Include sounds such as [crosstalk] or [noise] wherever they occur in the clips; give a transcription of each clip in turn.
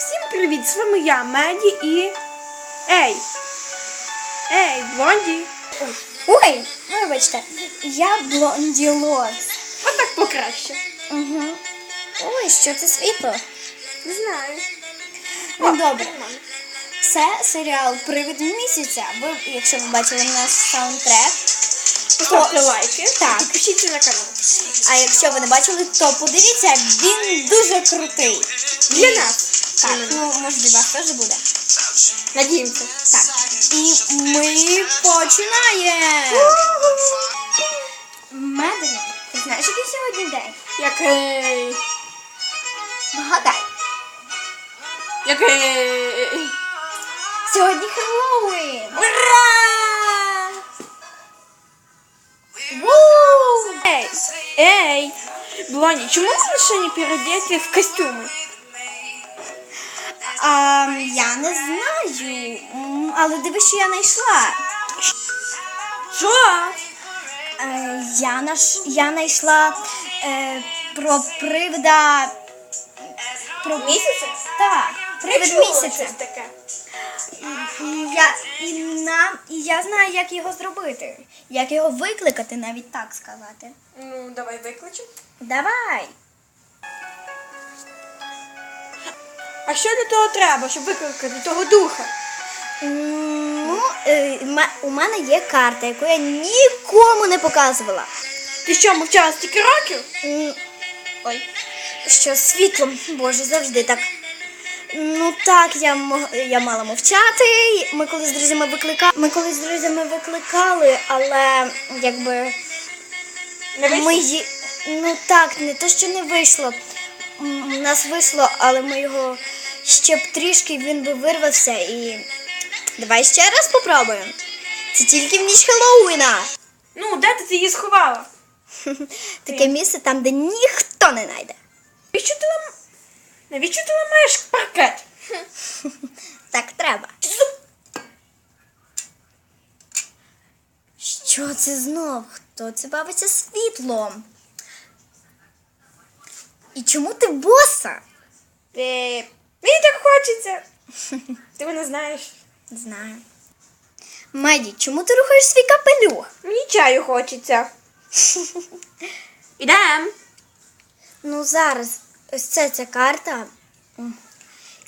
Всім привіт! З вами я, Меді і. Ей! Ей, Блонді! Ой, вибачте, я блонділос. отак покраще. Угу. Ой, що це світло? Не знаю. Ну добре. Це серіал Привид місяця. Ви, якщо ви бачили наш саундтрек, Поставте лайки. Так. Підпишіться на канал. а якщо ви не бачили, то подивіться, він дуже крутий. Для нас. Так, ну може вас теж буде. Надіємося. Так. І ми починаємо. Медлі, ти знаєш, який сьогодні день? Який. Вгадай. Який. Сьогодні Хеллоуін! Ура! Ву! Ей! Ей! Блонді, чому ми ще не переодеті в костюми? А, я не знаю, але дивись, що я знайшла. Що? Е, я, наш, я знайшла е, про привида. Про Місяця? Так, привид місяця. таке. Я, і, нам, і я знаю, як його зробити. Як його викликати, навіть так сказати. Ну, давай викличемо. Давай. А що для того треба, щоб викликати того духа? Ну, е, у мене є карта, яку я нікому не показувала. Ти що, мовчала стільки років? Ой, що з світлом, боже, завжди так. Ну так, я, я мала мовчати. Ми колись з друзями викликали. Ми колись з друзями викликали, але якби Не вийшло? ми ї... Ну так, не то, що не вийшло. У нас вийшло, але ми його ще б трішки він би вирвався і. Давай ще раз попробуємо. Це тільки в ніч Хеллоуіна. Ну, де ти її сховала? [laughs] Таке місце там, де ніхто не знайде. Навіщо ти лам... Навіщо ти ламаєш паркет? [laughs] Так треба. Що це знов? Хто це бавиться світлом? І чому ти боса? Е, мені так хочеться. Ти мене знаєш. Знаю. Меді, чому ти рухаєш свій капелюх? Мені чаю хочеться. Ідем. Ну зараз, ось це ця карта.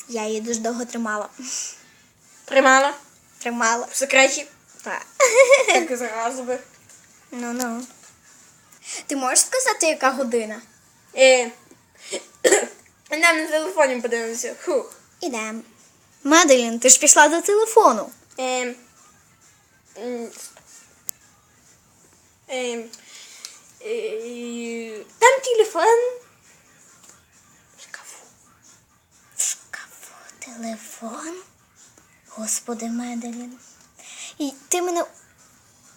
Я її дуже довго тримала. Тримала. Тримала. В секреті. Так. Так зразу би. Ну ну. Ти можеш сказати, яка година? Е, нам на телефоні подивимося. Хух. Ідем. Маделін, ти ж пішла до телефону. Ем, ем, е, там телефон. В шкафу. В шкафу телефон. Господи, Меделін. І ти мене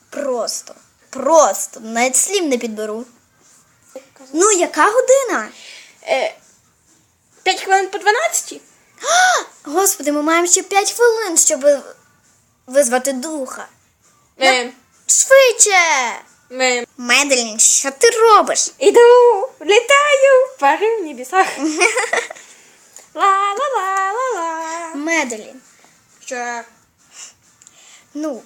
просто, просто, навіть слів не підберу. Ну, яка година? Е, П'ять хвилин по 12? [gasps] Господи, ми маємо ще 5 хвилин, щоб визвати духа. Ем, Швидше! ем, Меделін, що ти робиш? іду, літаю, пари в небесах. [laughs] Ла-ла-ла-ла-ла. Меделін, Що? ну,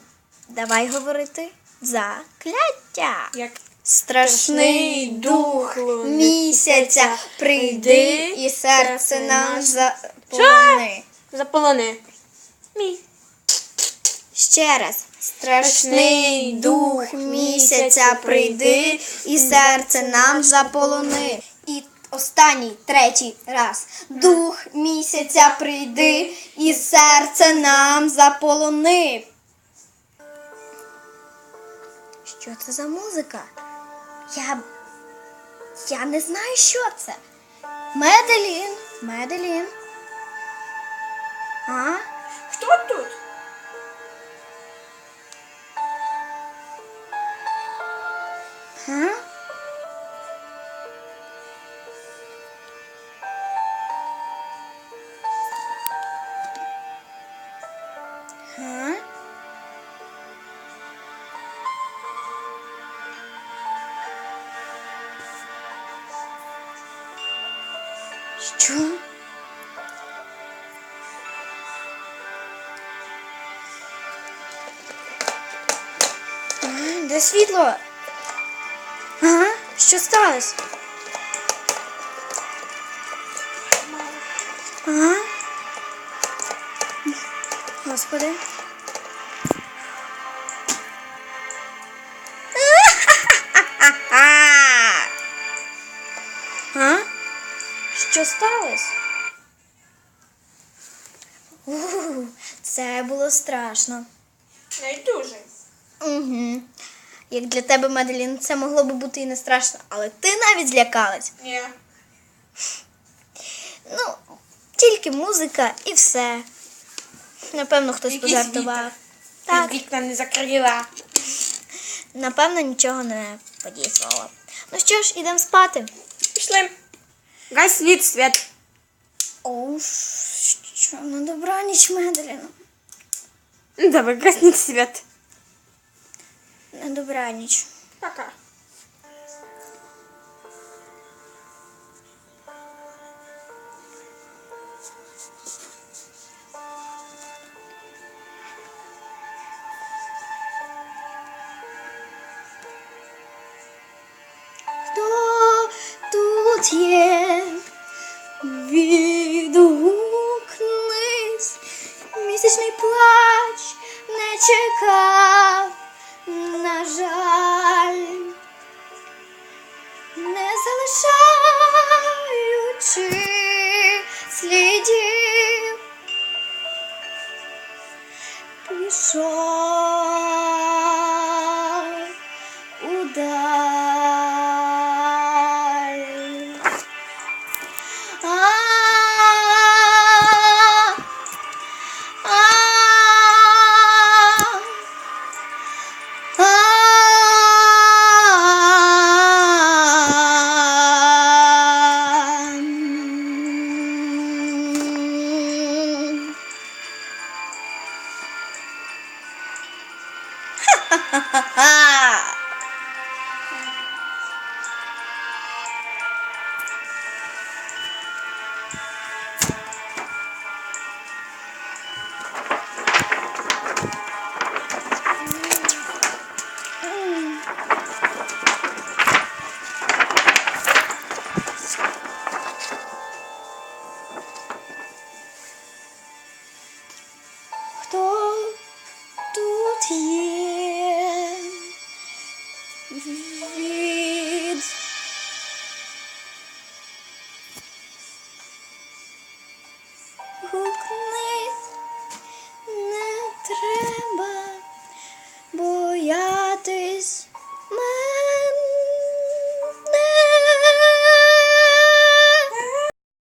давай говорити закляття. Як Страшний дух місяця, прийди і серце наш заполони. заполони. Мій. Ще раз. Страшний дух місяця, прийди і серце нам заполони. І останній, третій раз. Дух місяця, прийди і серце нам заполони. Що це за музика? Я. Я не знаю, що це. Меделін. Меделін. А? Хто тут? Га? Що? Де світло? Ага, що сталося? Ага. Господи. Що сталося? У, це було страшно. Не дуже. Угу. Як для тебе, Маделін, це могло би бути і не страшно, але ти навіть злякалась. Ні. Ну, тільки музика і все. Напевно, хтось Якийсь пожартував. вітер. Так, Вікна не закрила. напевно, нічого не подійствувало. Ну що ж, ідемо спати. Пішли. Гай світ, світ. О, що на добраніч, Меделіна. Ну, Давай, гасніть світ. На добраніч. Пока. Хто тут є? vie.